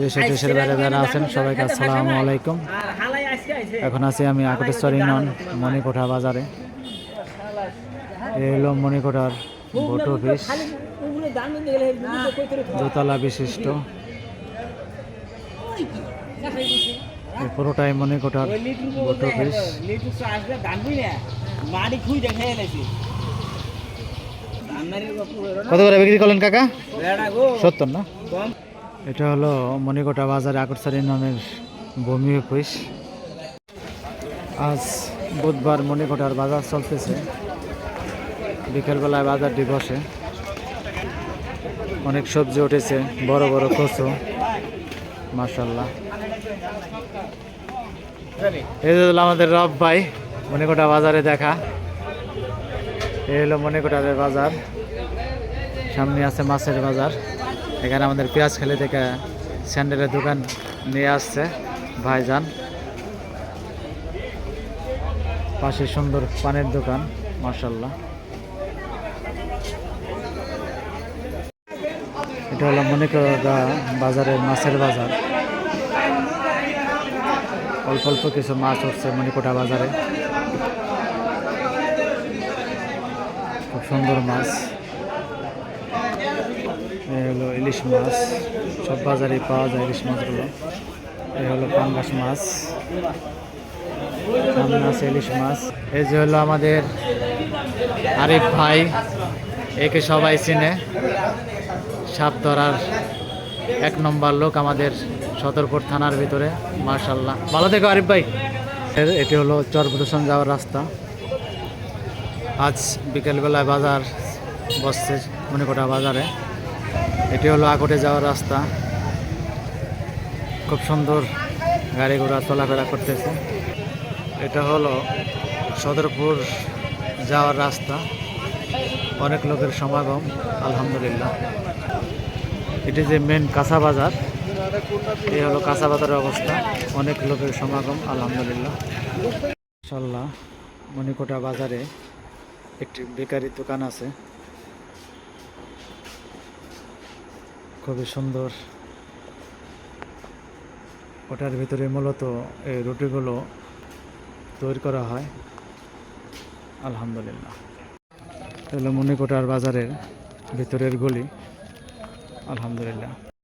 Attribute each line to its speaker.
Speaker 1: দেশে দেশের বাইরে যারা আছেন সবাইকে আসসালামু আলাইকুম। এখন আছি আমি আকটেশ্বর ইউনিয়ন মণিকোঠা বাজারে। এই হলো মণিকোঠার ভোট অফিস দোতলা বিশিষ্ট। পুরোটাই মণিকোঠার ভোট অফিস কত করে বিক্রি করলেন কাকা? সত্তর না? এটা হলো মণিকোটা বাজারে আকরসারি নামের ভূমি অফিস। আজ বুধবার মণিকোটার বাজার চলতেছে। বিকেলবেলায় বাজারটি বসে। অনেক সবজি উঠেছে, বড় বড় কচু। মার্শাল্লাহ এই হলো আমাদের রব ভাই, মণিকোটা বাজারে দেখা। এই হলো মণিকোটার বাজার। সামনে আছে মাছের বাজার। এখানে আমাদের পেঁয়াজ খেলে থেকে স্যান্ডেলের দোকান নিয়ে আসছে ভাইজান। পাশে সুন্দর পানের দোকান মার্শাল্লাহ এটা হলো মণিকোটা বাজারের মাছের বাজার। অল্প অল্প কিছু মাছ উঠছে মণিকোটা বাজারে। খুব সুন্দর মাছ। হলো ইলিশ মাছ, সব বাজারে পাওয়া যায় ইলিশ মাছগুলো। এই হলো পাঙ্গাস মাছ আছে ইলিশ মাছ। এই যে হলো আমাদের আরিফ ভাই, একে সবাই চিনে। সাপ ধরার এক নম্বর লোক আমাদের সতর্কপুর থানার ভিতরে মার্শাল্লাহ ভালো থেকো আরিফ ভাই। এটি হলো চরপ্রদর্শন যাওয়ার রাস্তা। আজ বিকেলবেলায় বাজার বসছে মণিকোটা বাজারে। এটি হলো আকটে যাওয়ার রাস্তা। খুব সুন্দর গাড়ি ঘোড়া চলাফেরা করতেছে। এটা হলো সদরপুর যাওয়ার রাস্তা। অনেক লোকের সমাগম, আলহামদুলিল্লাহ। এটি যে মেন কাঁচা বাজার, এই হলো কাঁচা বাজারের অবস্থা। অনেক লোকের সমাগম, আলহামদুলিল্লাহ। ইনশাল্লাহ মণিকোটা বাজারে একটি বেকারি দোকান আছে। খুবই সুন্দর। ওটার ভিতরে মূলত এই রুটিগুলো তৈরি করা হয়। আলহামদুলিল্লাহ। এগুলো মনিকোটার বাজারের ভিতরের গলি। আলহামদুলিল্লাহ।